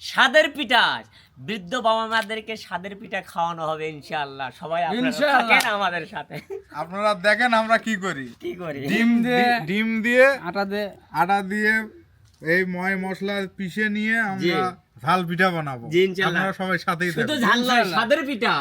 স্বাদের পিঠা বৃদ্ধ বাবা মাদেরকে স্বাদের পিঠা খাওয়ানো হবে ইনশাআল্লাহ। সবাই আপনারা থাকেন আমাদের সাথে। আপনারা দেখেন আমরা কি করি। কি করি? ডিম দিয়ে ডিম দিয়ে আটা দিয়ে। আটা দিয়ে এই ময় মশলা পিষে নিয়ে আমরা ঝাল পিঠা বানাবো। আপনারা সবাই সাথেই শুধু ঝাল নয় স্বাদের পিঠা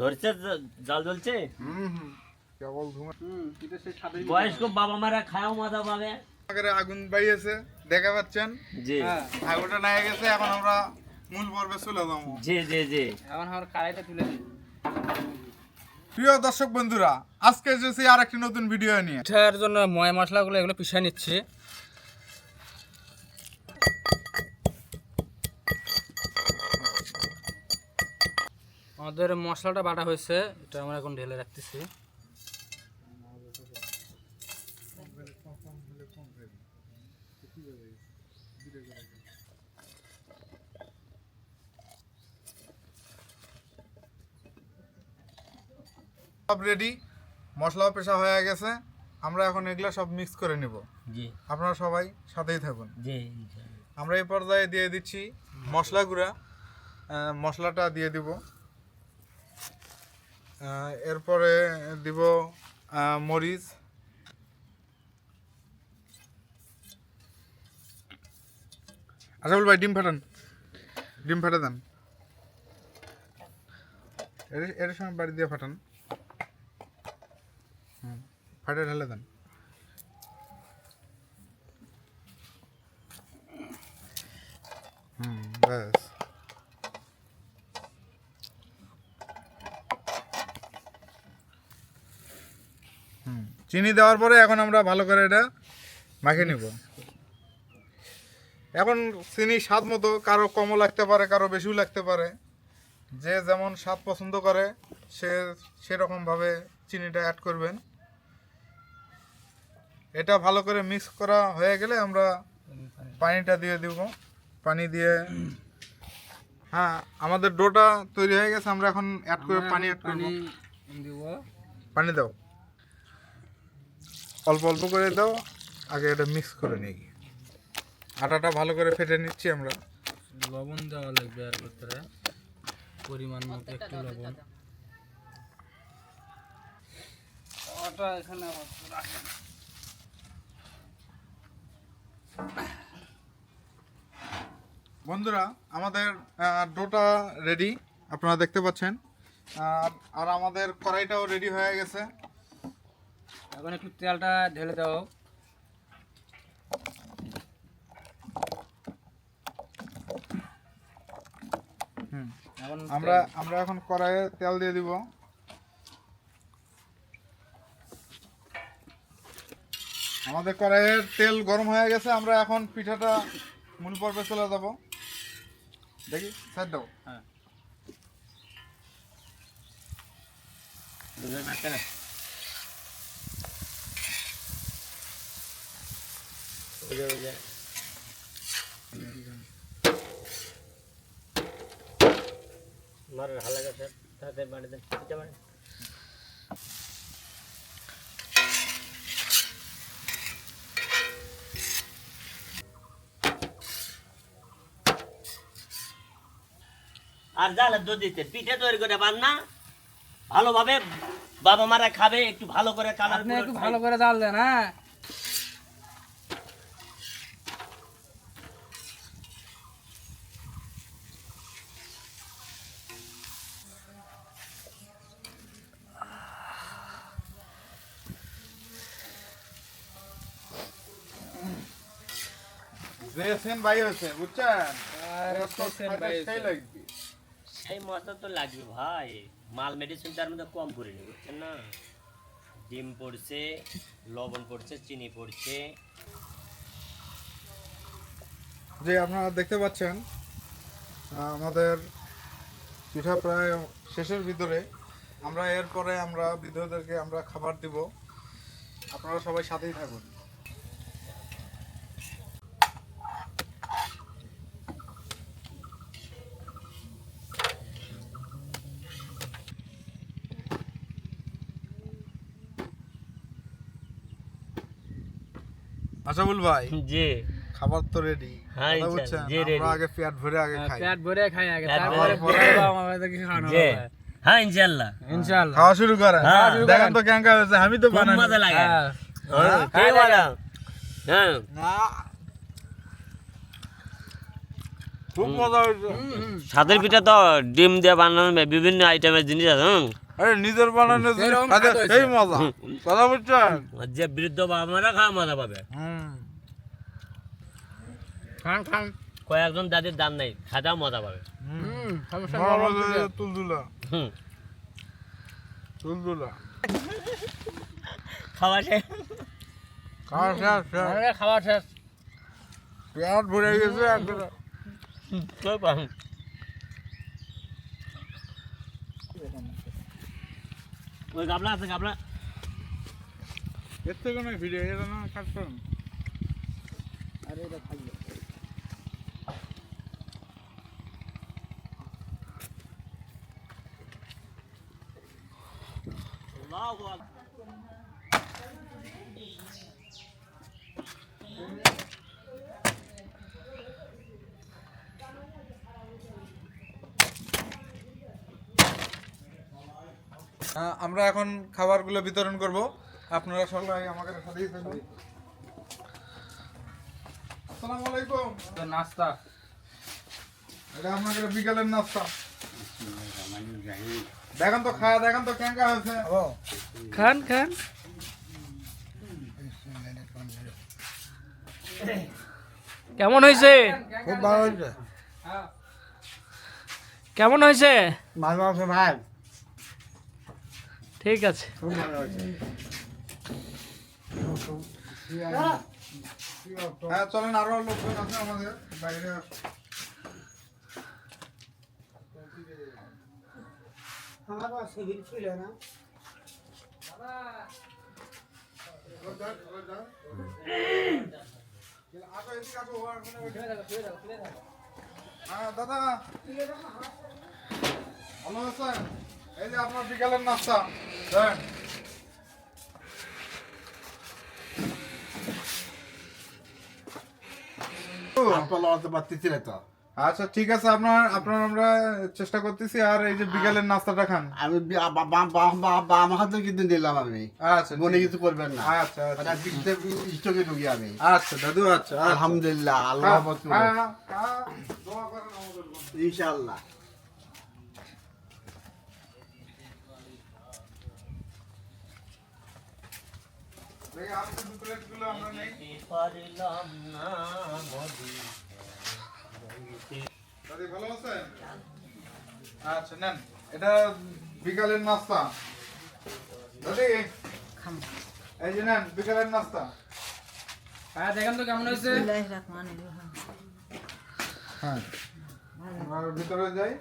ধরছে জাল জ্বলছে? কেবল বয়স্ক বাবা মারা খায়াও মজা পাবে আগুন বাইয়েছে দেখা পাচ্ছেন? জি। আগুনটা নিয়ে গেছে এখন আমরা মূল পর্বে চলে যাব। জি জি জি। এখন আমার কড়াইটা তুলে দিই প্রিয় দর্শক বন্ধুরা আজকে এসেছি আর একটি নতুন ভিডিও নিয়ে। পিঠার জন্য ময় মশলাগুলো এগুলো পিছিয়ে নিচ্ছি। আমাদের মশলাটা বাটা হয়েছে এটা আমরা এখন ঢেলে রাখতেছি। সব রেডি মশলাও পেশা হয়ে গেছে আমরা এখন এগুলো সব মিক্স করে নেব। জি। আপনারা সবাই সাথেই থাকুন। জি আমরা এই পর্যায়ে দিয়ে দিচ্ছি মশলা গুঁড়া মশলাটা দিয়ে দিব। এরপরে দিব মরিচ। আশাবুল ভাই, ডিম ফাটান। ডিম ফাটা দেন। এর সময় বাড়ি দিয়ে ফাটান। ফাটে ঢেলে দেন। হুম, ব্যাস। চিনি দেওয়ার পরে এখন আমরা ভালো করে এটা মাখিয়ে নিব। এখন চিনি স্বাদ মতো কারও কমও লাগতে পারে কারও বেশিও লাগতে পারে। যে যেমন স্বাদ পছন্দ করে সে সেরকমভাবে চিনিটা অ্যাড করবেন। এটা ভালো করে মিক্স করা হয়ে গেলে আমরা পানিটা দিয়ে দিব। পানি দিয়ে হ্যাঁ আমাদের ডোটা তৈরি হয়ে গেছে আমরা এখন অ্যাড করে পানি অ্যাড করব। পানি দাও। অল্প অল্প করে দাও আগে এটা মিক্স করে নিই। আটাটা ভালো করে ফেটে নিচ্ছি আমরা। লবণ দেওয়া লাগবে আর ভিতরে। পরিমাণ মতো একটু লবণ। ওটা এখানে বন্ধুরা আমাদের ডোটা রেডি আপনারা দেখতে পাচ্ছেন। আর আর আমাদের কড়াইটাও রেডি হয়ে গেছে। এখন একটু তেলটা ঢেলে দাও। হুম এখন আমরা আমরা এখন কড়াইয়ে তেল দিয়ে দিব। আমাদের কড়াইয়ের তেল গরম হয়ে গেছে আমরা এখন পিঠাটা মূল পর্বে চলে যাব। দেখি সাইড দাও। হ্যাঁ। মার ভালো গেছে তাতে বাড়ি দেন পিঠা বাড়ি আর জালে দুধ দিতে পিঠে তৈরি করে বান না? ভালোভাবে বাবা মারা খাবে একটু ভালো করে কালার একটু ভালো করে জাল দেন হ্যাঁ? যে সেন বাই হয়েছে বুঝছেন? সেই হয়েছে। লাগবে। সেই মশলা তো লাগবে ভাই। মাল মেডিসিন তার মধ্যে কম করে নি বুঝছেন না? ডিম পড়ছে লবণ পড়ছে চিনি পড়ছে। যে আপনারা দেখতে পাচ্ছেন আমাদের পিঠা প্রায় শেষের ভিতরে। আমরা এরপরে আমরা বৃদ্ধদেরকে আমরা খাবার দিব। আপনারা সবাই সাথেই থাকুন। আশাবুল ভাই জি। খাবার তো রেডি হ্যাঁ, আমরা আগে পেট ভরে আগে হ্যাঁ, খাই। পেট ভরে খাই আগে তারপরে পরে বাবা আমাদেরকে খাওয়ানো হবে। হ্যাঁ ইনশাল্লাহ। ইনশাআল্লাহ খাওয়া শুরু করেন। দেখেন তো কেঙ্কা হয়েছে আমি তো খুব বানাই মজা লাগে। হ্যাঁ। হ্যাঁ, খুব হ্যাঁ। খুব মজা হয়েছে। হুম, হুম। সাদের পিঠা তো ডিম দিয়ে বানানো বিভিন্ন আইটেমের জিনিস আছে হুম। আরে নিজের বানানো। সেই মজা। কথা বুঝছেন? যে বৃদ্ধ বাবা মারা খাওয়া মজা পাবে। খান খান। কয়েকজন দাদির দান নাই খাওয়া মজা পাবে। খাওয়া শেষ। খাওয়া শেষ। খাওয়া শেষ। পেট ভরে গেছে। ওই গাবলা আছে গাবলা। এর থেকে নয় ভিডিও এটা না কাটতাম। আল্লাহু Allahu আহ, আমরা এখন খাবারগুলো বিতরণ করব। আপনারা সবাই আমাকে সাথেই থাকুন আসসালামু আলাইকুম। নাস্তা। এটা আপনাদের বিকালের নাস্তা। দেখেন তো খাওয়া দেখেন তো কেঙ্কা হয়েছে। খান খান। কেমন হয়েছে? খুব ভালো হয়েছে। কেমন হয়েছে? ভালো আছে ভাই। ঠিক আছে। হ্যাঁ লোকজন আছে আমাদের বাইরে ওখানে হ্যাঁ দাদা। ভালো আছেন? এই যে আপনার বিকালের নাস্তা আচ্ছা ঠিক আছে আপনার আপনার আমরা চেষ্টা করতেছি আর এই যে বিকালের নাস্তাটা খান। আমি বাম হাতে কিন্তু দিলাম আমি। আচ্ছা মনে কিছু করবেন না। আচ্ছা আচ্ছা। মানে স্টকে ঢুকি আমি। আচ্ছা দাদু আচ্ছা আচ্ছা। আলহামদুলিল্লাহ আল্লাহ। ইনশাআল্লাহ দেখি আমাদের দু প্লেটগুলো আমরা নেই পারলাম না দাদি ভালো আছেন? আচ্ছা নেন। এটা বিকালের নাস্তা। দাদি এই যে নেন বিকালের নাস্তা। হ্যাঁ দেখেন তো কেমন হয়েছে। হ্যাঁ ভিতরে যাই।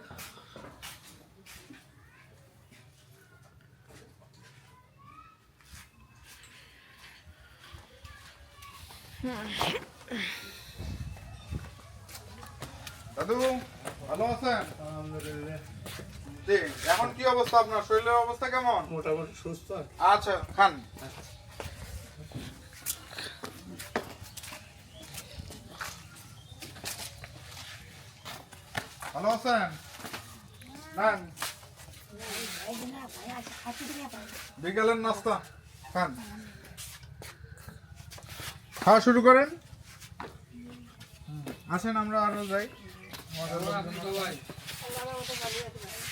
দাদু ভালো আছেন? এখন কি অবস্থা আপনার? শরীরের অবস্থা কেমন? মোটামুটি সুস্থ আচ্ছা খান। ভালো আছেন? নেন বিকালের নাস্তা। খান। খাওয়া শুরু করেন। আসেন আমরা আরও যাই।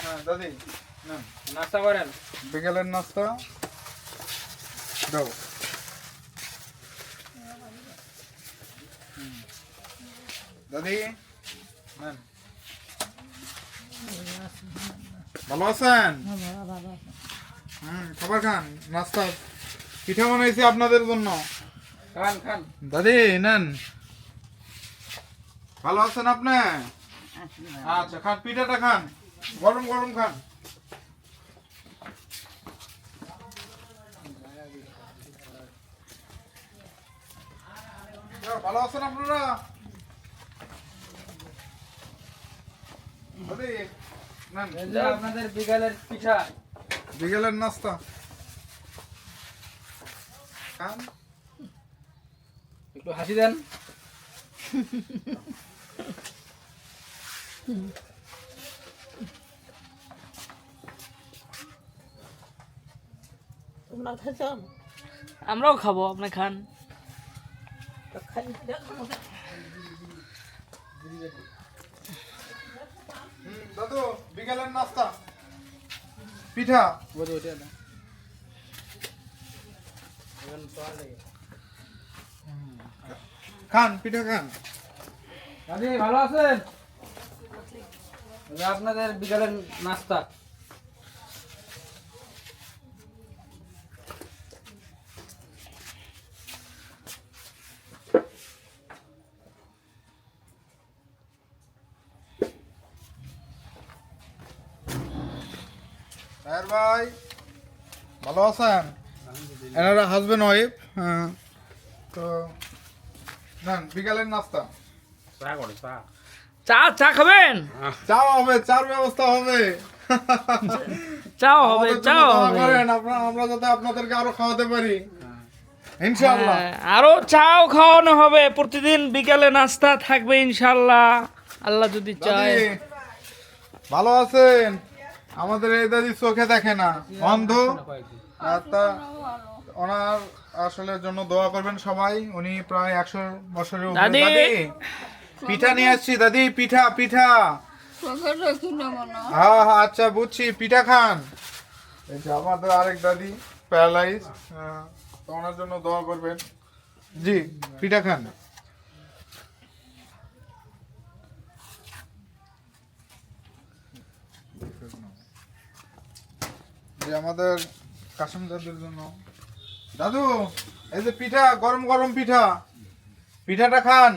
হ্যাঁ নাস্তা করেন। বিকেলের নাস্তা। দাও। দাদি। ভালো আছেন? হুম খাবার খান। নাস্তা পিঠা বানাইছি আপনাদের জন্য। খান খান। দাদি নেন। ভালো আছেন আপনি? আচ্ছা খান পিঠাটা খান। গরম গরম খান। ভালো আছেন আপনারা? আপনাদের বিকালের পিঠা। বিকেলের নাস্তা। খান। একটু হাসি দেন। তোমরা আমরাও খাব আপনি খান। তো দাদু বিকেলের নাস্তা। পিঠা। বলি ওটা না খান পিঠা খান। দাদি ভালো আছেন? আপনাদের বিকালের নাস্তা। ভাই ভালো আছেন? এনারা হাজবেন্ড ওয়াইফ হ্যাঁ। তো বিকালের নাস্তা। চা চা। খাবেন? চা হবে চার ব্যবস্থা হবে। চাও হবে চাও আমরা যাতে আপনাদেরকে আরও খাওয়াতে পারি। ইনশাআল্লাহ। হ্যাঁ, আরও চাও খাওয়ানো হবে। প্রতিদিন বিকালে নাস্তা থাকবে ইনশাল্লাহ আল্লাহ যদি চায়। ভালো আছেন? আমাদের এই দাদি চোখে দেখে না। অন্ধ? আর তা ওনার আসলে জন্য দোয়া করবেন সবাই। উনি প্রায় একশো বছরের উপরে। দাদি! পিঠা নিয়ে আসছি। দাদি পিঠা পিঠা। হ্যাঁ হ্যাঁ আচ্ছা বুঝছি। পিঠা খান। এই যে আমাদের আরেক দাদি প্যারালাইজ তো ওনার জন্য দোয়া করবেন। জি পিঠা খান। যে আমাদের কাশিম দাদুর জন্য দাদু এই যে পিঠা গরম গরম পিঠা। পিঠাটা খান।